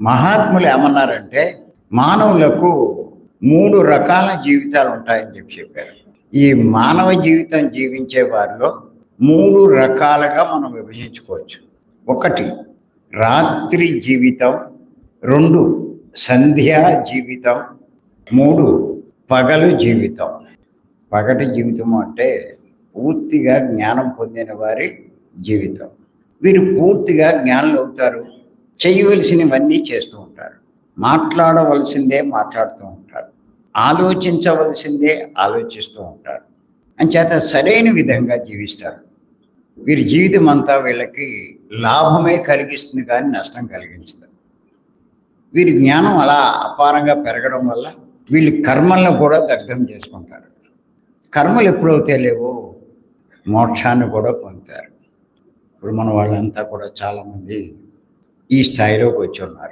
మహాత్ములు ఏమన్నారంటే మానవులకు మూడు రకాల జీవితాలు ఉంటాయని చెప్పి చెప్పారు. ఈ మానవ జీవితం జీవించే వారిలో మూడు రకాలుగా మనం విభజించుకోవచ్చు. ఒకటి రాత్రి జీవితం. రెండు సంధ్యా జీవితం. మూడు పగలు జీవితం. పగటి జీవితం అంటే పూర్తిగా జ్ఞానం పొందిన వారి జీవితం. వీరు పూర్తిగా జ్ఞానులు అవుతారు. చేయవలసినవన్నీ చేస్తూ ఉంటారు. మాట్లాడవలసిందే మాట్లాడుతూ ఉంటారు. ఆలోచించవలసిందే ఆలోచిస్తూ ఉంటారు. అంచేత సరైన విధంగా జీవిస్తారు. వీరి జీవితం అంతా వీళ్ళకి లాభమే కలిగిస్తుంది కానీ నష్టం కలిగించదు. వీరి జ్ఞానం అలా అపారంగా పెరగడం వల్ల వీళ్ళు కర్మలను కూడా దగ్ధం చేసుకుంటారు. కర్మలు ఎప్పుడైతే లేవో మోక్షాన్ని కూడా పొందుతారు. ఇప్పుడు మన వాళ్ళంతా కూడా చాలామంది ఈ స్థాయిలోకి వచ్చి ఉన్నారు